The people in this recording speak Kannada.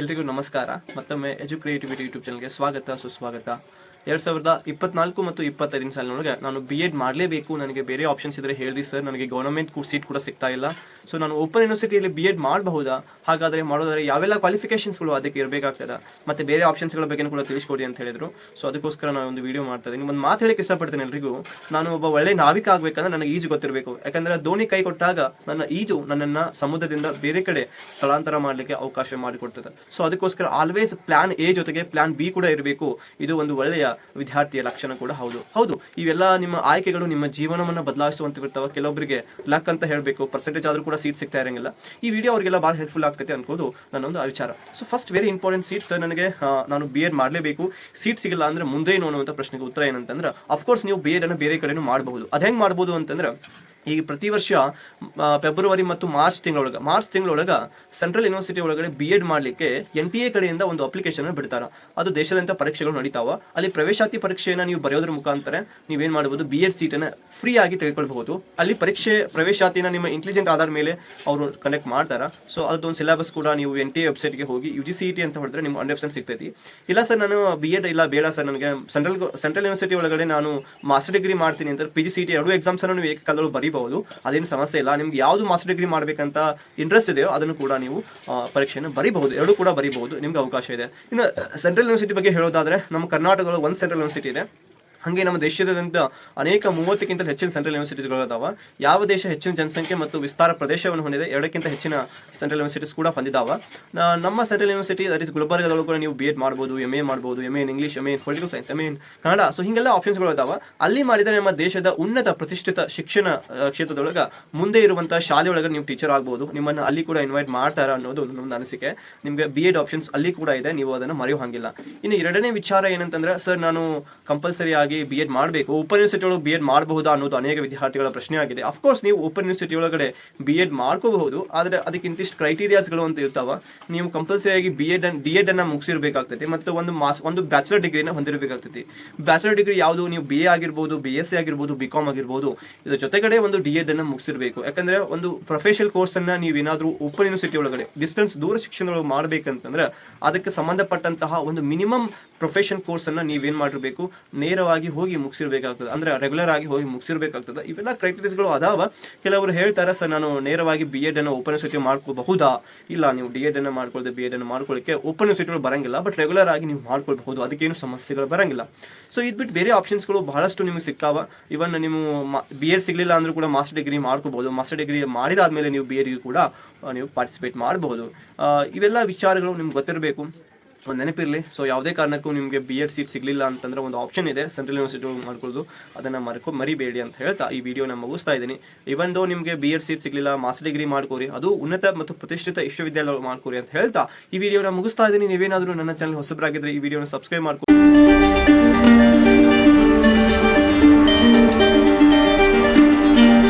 ಎಲ್ರಿಗೂ ನಮಸ್ಕಾರ ಮತ್ತೊಮ್ಮೆ ಎಜುಕ್ರಿಯೇಟಿವಿಟಿ ಯೂಟ್ಯೂಬ್ ಚಾನಲ್ಗೆ ಸ್ವಾಗತ ಸುಸ್ವಾಗತ ಎರಡ್ ಸಾವಿರದ ಇಪ್ಪತ್ನಾಲ್ಕು ಮತ್ತು ಇಪ್ಪತ್ತೈದನೇ ಸಾಲಿನೊಳಗೆ ನಾನು ಬಿ ಎಡ್ ಮಾಡಲೇಬೇಕು. ನನಗೆ ಬೇರೆ ಆಪ್ಷನ್ಸ್ ಇದ್ರೆ ಹೇಳಿ ಸರ್ ನನಗೆ ಗೌರ್ಮೆಂಟ್ ಸೀಟ್ ಕೂಡ ಸಿಗ್ತಾ ಇಲ್ಲ. ಸೊ ನಾನು ಓಪನ್ ಯೂನಿವರ್ಸಿಟಿಯಲ್ಲಿ ಬಿ ಎಡ್ ಮಾಡಬಹುದಾ? ಹಾಗಾದ್ರೆ ಮಾಡೋದಾದ್ರೆ ಯಾವೆಲ್ಲ ಕ್ವಾಲಿಫಿಕೇಶನ್ಸ್ಗಳು ಅದಕ್ಕೆ ಇರಬೇಕಾಗ್ತದೆ? ಮತ್ತೆ ಬೇರೆ ಆಪ್ಷನ್ಸ್ಗಳ ಬಗ್ಗೆ ಕೂಡ ತಿಳಿಸ್ಕೊಡಿ ಅಂತ ಹೇಳಿದ್ರು. ಸೊ ಅದಕ್ಕೋಸ್ಕರ ನಾನು ಒಂದು ವಿಡಿಯೋ ಮಾಡ್ತಾ ಇದ್ದೀನಿ. ಒಂದು ಮಾತು ಹೇಳಕ್ಕೆ ಇಷ್ಟಪಡ್ತೇನೆ ಎಲ್ರಿಗೂ. ನಾನು ಒಬ್ಬ ಒಳ್ಳೆ ನಾವಿಕ ಆಗಬೇಕಂದ್ರೆ ನನಗೆ ಈಜು ಗೊತ್ತಿರಬೇಕು. ಯಾಕಂದ್ರೆ ದೋಣಿ ಕೈ ಕೊಟ್ಟಾಗ ನನ್ನ ಈಜು ನನ್ನನ್ನ ಸಮುದ್ರದಿಂದ ಬೇರೆ ಕಡೆ ಸ್ಥಳಾಂತರ ಮಾಡಲಿಕ್ಕೆ ಅವಕಾಶ ಮಾಡಿಕೊಡ್ತದೆ. ಸೊ ಅದಕ್ಕೋಸ್ಕರ ಆಲ್ವೇಸ್ ಪ್ಲಾನ್ ಎ ಜೊತೆಗೆ ಪ್ಲಾನ್ ಬಿ ಕೂಡ ಇರಬೇಕು. ಇದು ಒಂದು ಒಳ್ಳೆಯ ವಿದ್ಯಾರ್ಥಿಯ ಲಕ್ಷಣ ಕೂಡ ಹೌದು. ಹೌದು, ಇವೆಲ್ಲ ನಿಮ್ಮ ಆಯ್ಕೆಗಳು ನಿಮ್ಮ ಜೀವನವನ್ನ ಬದಲಾಯಿಸುವಂತಿರ್ತಾವೆ ಕೆಲವೊಬ್ಬರಿಗೆ ಲಕ್ ಅಂತ ಹೇಳಬೇಕು ಪರ್ಸೆಂಟೇಜ್ ಆದ್ರೂ ಕೂಡ ಸೀಟ್ ಸಿಗ್ತಾ ಇರಂಗಿಲ್ಲ. ಈ ವಿಡಿಯೋ ಅವರಿಗೆಲ್ಲ ಭಾಳ ಹೆಲ್ಪ್ಫುಲ್ ಆಗ್ತೈತೆ ಅನ್ಕೋದು ನನ್ನೊಂದು ವಿಚಾರ. So first very important seats ನನಗೆ ನಾನು ಬಿ ಎಡ್ ಮಾಡಲೇಬೇಕು. ಸೀಟ್ ಸಿಗಲ್ಲ ಅಂದ್ರೆ ಮುಂದೆ ಏನು ಅನ್ನುವಂಥ ಪ್ರಶ್ನೆಗೆ ಉತ್ತರ ಏನಂತಂದ್ರೆ ಅಫ್ಕೋರ್ಸ್ ನೀವು ಬಿ ಎಡ್ ಅನ್ನು ಬೇರೆ ಕಡೆನೂ ಮಾಡಬಹುದು. ಅದು ಹೆಂಗ್ ಮಾಡ್ಬೋದು ಅಂತಂದ್ರೆ ಈಗ ಪ್ರತಿ ವರ್ಷ ಫೆಬ್ರವರಿ ಮತ್ತು ಮಾರ್ಚ್ ತಿಂಗಳೊಳಗ ಮಾರ್ಚ್ ತಿಂಗಳೊಳಗ ಸೆಂಟ್ರಲ್ ಯೂನಿವರ್ಸಿಟಿ ಒಳಗಡೆ ಬಿ ಎಡ್ ಮಾಡಲಿಕ್ಕೆ ಎನ್ ಟಿ ಎ ಕಡೆಯಿಂದ ಒಂದು ಅಪ್ಲಿಕೇಶನ್ ಬಿಡ್ತಾರ. ಅದು ದೇಶದಂತ ಪರೀಕ್ಷೆಗಳು ನಡೀತಾವ. ಅಲ್ಲಿ ಪ್ರವೇಶಾತಿ ಪರೀಕ್ಷೆಯನ್ನು ನೀವು ಬರೆಯೋದ್ರ ಮುಖಾಂತರ ನೀವೇನ್ ಮಾಡಬಹುದು ಬಿ ಎಡ್ ಸೀಟನ್ನು ಫ್ರೀ ಆಗಿ ತೆಗೆದುಕೊಳ್ಬಹುದು. ಅಲ್ಲಿ ಪರೀಕ್ಷೆ, ಪ್ರವೇಶಾತಿನ ನಿಮ್ಮ ಇಂಟೆಲಿಜೆಂಟ್ ಆಧಾರ ಮೇಲೆ ಅವರು ಕನೆಕ್ಟ್ ಮಾಡ್ತಾರ. ಸೊ ಅದೊಂದು ಸಿಲೆಬಸ್ ಕೂಡ ನೀವು ಎನ್ ಟಿ ಎ ವೆಬ್ಸೈಟ್ಗೆ ಹೋಗಿ ಯು ಜಿ ಸಿ ಟಿ ಅಂತ ಹೊಡೆದ್ರೆ ನಿಮ್ಗೆ ಹಂಡ್ರೆಡ್ ಪರ್ಸೆಂಟ್ ಸಿಗ್ತೈತಿ. ಇಲ್ಲ ಸರ್ ನಾನು ಬಿ ಎಡ್ ಇಲ್ಲ, ಬೇಡ ಸರ್ ನನಗೆ ಸೆಂಟ್ರಲ್ ಸೆಂಟ್ರಲ್ ಯೂನಿವರ್ಸಿಟಿ ಒಳಗಡೆ ನಾನು ಮಾಸ್ಟರ್ ಡಿಗ್ರಿ ಮಾಡ್ತೀನಿ ಅಂತ ಪಿ ಜಿ ಸಿ ಟಿ ಎರಡು ಎಕ್ಸಾಮ್ಸ್ ಅನ್ನು ನೀವು ಏಕಕಾಲದಲ್ಲಿ ಬರೀಬಹುದು. ಅದೇನು ಸಮಸ್ಯೆ ಇಲ್ಲ. ನಿಮ್ಗೆ ಯಾವುದು ಮಾಸ್ಟರ್ ಡಿಗ್ರಿ ಮಾಡ್ಬೇಕಂತ ಇಂಟ್ರೆಸ್ಟ್ ಇದೆಯೋ ಅದನ್ನು ಕೂಡ ನೀವು ಪರೀಕ್ಷೆಯನ್ನು ಬರಿಬಹುದು. ಎರಡು ಕೂಡ ಬರಿಬಹುದು. ನಿಮ್ಗೆ ಅವಕಾಶ ಇದೆ. ಇನ್ನು ಸೆಂಟ್ರಲ್ ಯೂನಿವರ್ಸಿಟಿ ಬಗ್ಗೆ ಹೇಳೋದಾದ್ರೆ, ನಮ್ಮ ಕರ್ನಾಟಕದಲ್ಲಿ ಒಂದು ಸೆಂಟ್ರಲ್ ಯೂನಿವರ್ಸಿಟಿ ಇದೆ. ಹಾಗೆ ನಮ್ಮ ದೇಶದಾದ್ಯಂತ ಅನೇಕ ಮೂವತ್ತಕ್ಕಿಂತ ಹೆಚ್ಚಿನ ಸೆಂಟ್ರಲ್ ಯೂನಿವರ್ಸಿಟೀಸ್ಗಳು ಅದಾವ ಯಾವ ದೇಶ ಹೆಚ್ಚಿನ ಜನಸಂಖ್ಯೆ ಮತ್ತು ವಿಸ್ತಾರ ಪ್ರದೇಶವನ್ನು ಹೊಂದಿದೆ, ಎರಡಕ್ಕಿಂತ ಹೆಚ್ಚಿನ ಸೆಂಟ್ರಲ್ ಯೂನಿವರ್ಸಿಟೀಸ್ ಕೂಡ ಹೊಂದಿದಾವ. ನಮ್ಮ ಸೆಂಟ್ರಲ್ ಯೂನಿವರ್ಸಿಟಿ ದಟ್ ಇಸ್ ಗುಲ್ಬರ್ಗದಲ್ಲೂ ಕೂಡ ನೀವು ಬಿ ಎಡ್ ಮಾಡ್ಬೋದು ಎಂ ಎ ಮಾಡ್ಬೋದು M A in English M A in political science M A in Kannada so ಹಿಂಗೆಲ್ಲ ಆಪ್ಷನ್ಸ್ಗಳು ಅದಾವ ಅಲ್ಲಿ ಮಾಡಿದರೆ ನಮ್ಮ ದೇಶದ ಉನ್ನತ ಪ್ರತಿಷ್ಠಿತ ಶಿಕ್ಷಣ ಕ್ಷೇತ್ರದೊಳಗೆ ಮುಂದೆ ಇರುವಂತಹ ಶಾಲೆಯೊಳಗೆ ನೀವು ಟೀಚರ್ ಆಗ್ಬೋದು. ನಿಮ್ಮನ್ನು ಅಲ್ಲಿ ಕೂಡ ಇನ್ವೈಟ್ ಮಾಡ್ತಾರ ಅನ್ನೋದು ನನ್ನ ಅನಿಸಿಕೆ. ನಿಮಗೆ ಬಿ ಎಡ್ ಆಪ್ಷನ್ಸ್ ಅಲ್ಲಿ ಕೂಡ ಇದೆ, ನೀವು ಅದನ್ನು ಮರೆಯೋ ಹಂಗಿಲ್ಲ ಇನ್ನು ಎರಡನೇ ವಿಚಾರ ಏನಂತಂದ್ರೆ ಸರ್ ನಾನು ಕಂಪಲ್ಸರಿ ಆಗಿ ಬಿ ಎಡ್ ಮಾಡಬೇಕು. ಓಪನ್ ಯೂನಿವರ್ಸಿಟಿ ಒಳಗೆ ಬಿ ಎಡ್ ಮಾಡಬಹುದಾ ಅನ್ನೋದು ಅನೇಕ ವಿದ್ಯಾರ್ಥಿಗಳ ಪ್ರಶ್ನೆ ಆಗಿದೆ ಅಫ್ಕೋರ್ಸ್ ನೀವು ಓಪನ್ ಯೂನಿವರ್ಸಿಟಿ ಒಳಗಡೆ ಬಿ ಎಡ್ ಮಾಡ್ಕೋಬಹುದು, ಆದರೆ ಅದಕ್ಕೆ ಇಂತಿಷ್ಟು ಕ್ರೈಟೀರಿಯಾಸ್ಗಳು ಅಂತ ಇರ್ತಾವ. ನೀವು ಕಂಪಲ್ಸರಿ ಆಗಿ ಬಿ ಎಡ್ ಡಿ ಎಡ್ ಅನ್ನ ಮುಗಿಸಿರ್ಬೇಕಾಗ್ತೈತಿ, ಮತ್ತು ಒಂದು ಮಾಸ್, ಒಂದು ಬ್ಯಾಚುಲರ್ ಡಿಗ್ರಿನ ಹೊಂದಿರಬೇಕಾಗ್ತೈತಿ. ಬ್ಯಾಚುಲರ್ ಡಿಗ್ರಿ ಯಾವುದು? ನೀವು ಬಿ ಎ ಆಗಿರ್ಬೋದು ಬಿ ಎಸ್ ಸಿ ಆಗಿರ್ಬೋದು ಬಿ ಕಾಮ್ ಆಗಿರ್ಬೋದು, ಇದರ ಜೊತೆಗಡೆ ಒಂದು ಡಿ ಎಡ್ ಅನ್ನ ಮುಗಿಸಿರ್ಬೇಕು. ಯಾಕಂದ್ರೆ ಒಂದು ಪ್ರೊಫೆಷನಲ್ ಕೋರ್ಸ್ ಅನ್ನ ನೀವು ಏನಾದರೂ ಓಪನ್ ಯೂನಿವರ್ಸಿಟಿ ಒಳಗಡೆ ಡಿಸ್ಟೆನ್ಸ್ ದೂರ ಶಿಕ್ಷಣದೊಳಗೆ ಮಾಡ್ಬೇಕಂತಂದ್ರೆ, ಅದಕ್ಕೆ ಸಂಬಂಧಪಟ್ಟಂತಹ ಒಂದು ಮಿನಿಮಮ್ ಪ್ರೊಫೆಷನ್ ಕೋರ್ಸ್ ಅನ್ನ ನೀವೇನ್ ಮಾಡಿರ್ಬೇಕು? ನೇರವಾಗಿ ಹೋಗಿ ಮುಗಿಸಿರ್ಬೇಕಾಗ್ತದೆ. ಅಂದ್ರೆ ರೆಗ್ಯುಲರ್ ಆಗಿ ಹೋಗಿ ಮುಗಿಸಿರ್ಬೇಕಾಗ್ತದೆ. ಇವೆಲ್ಲ ಕ್ರೈಟೀರಿಯಾಸ್ಗಳು ಅದಾವ. ಕೆಲವರು ಹೇಳ್ತಾರೆ, ಸರ್, ನಾನು ನೇರವಾಗಿ ಬಿ ಎಡ್ ಅನ್ನು ಓಪನ್ ಸಿಟಿ ಮಾಡ್ಕೋಬಹುದಾ ಇಲ್ಲ, ನೀವು ಡಿ ಎಡ್ ಅನ್ನು ಮಾಡ್ಕೊಳ್ಳದೆ ಬಿ ಎಡ್ ಅನ್ನು ಮಾಡ್ಕೊಳ್ಳಿಕ್ಕೆ ಓಪನ್ ಸಿಟಿಗಳು ಬರಂಗಿಲ್ಲ. ಬಟ್ ರೆಗ್ಯುಲರ್ ಆಗಿ ನೀವು ಮಾಡ್ಕೊಳ್ಬಹುದು. ಅದಕ್ಕೇನು ಸಮಸ್ಯೆಗಳು ಬರಂಗಿಲ್ಲ. ಸೊ ಇದ್ಬಿಟ್ಟು ಬೇರೆ ಆಪ್ಷನ್ಸ್ಗಳು ಬಹಳಷ್ಟು ನಿಮಗೆ ಸಿಗ್ತಾವ ಇವನ್ ನೀವು ಬಿ ಎಡ್ ಸಿಗಲಿಲ್ಲ ಅಂದ್ರೂ ಕೂಡ ಮಾಸ್ಟರ್ ಡಿಗ್ರಿ ಮಾಡ್ಕೋಬಹುದು ಮಾಸ್ಟರ್ ಡಿಗ್ರಿ ಮಾಡಿದಾದ್ಮೇಲೆ ನೀವು ಬಿ ಎಡ್ಗೆ ಕೂಡ ನೀವು ಪಾರ್ಟಿಸಿಪೇಟ್ ಮಾಡಬಹುದು. ಇವೆಲ್ಲ ವಿಚಾರಗಳು ನಿಮ್ಗೆ ಗೊತ್ತಿರಬೇಕು. ಒಂದು ನೆನಪಿರಲಿ. ಸೊ ಯಾವುದೇ ಕಾರಣಕ್ಕೂ ನಿಮಗೆ ಬಿ ಎಡ್ ಸೀಟ್ ಸಿಗಲಿಲ್ಲ ಅಂತಂದ್ರೆ ಒಂದು ಆಪ್ಷನ್ ಇದೆ. ಸೆಂಟ್ರಲ್ ಯೂನಿವರ್ಸಿಟಿ ಮಾಡ್ಕೊಳ್ಳೋದು. ಅದನ್ನು ಮರ್ಕೊ, ಮರಿಬೇಡಿ ಅಂತ ಹೇಳ್ತಾ ಈ ವಿಡಿಯೋನ ಮುಗಿಸ್ತಾ ಇದ್ದೀನಿ. ಇವನ್ ದೋ ನಿಮಗೆ ಬಿ ಎಡ್ ಸೀಟ್ ಸಿಗಲಿಲ್ಲ ಮಾಸ್ಟರ್ ಡಿಗ್ರಿ ಮಾಡ್ಕೋರಿ, ಅದು ಉನ್ನತ ಮತ್ತು ಪ್ರತಿಷ್ಠಿತ ವಿಶ್ವವಿದ್ಯಾಲಯ ಮಾಡ್ಕೋರಿ ಅಂತ ಹೇಳ್ತಾ ಈ ವಿಡಿಯೋನ ಮುಗಿಸ್ತಾ ಇದ್ದೀನಿ. ನೀವೇನಾದರೂ ನನ್ನ ಚಾನಲ್ ಹೊಸಬರಾಗಿದ್ದರೆ ಈ ವಿಡಿಯೋನ ಸಬ್ಸ್ಕ್ರೈಬ್ ಮಾಡ್ಕೊ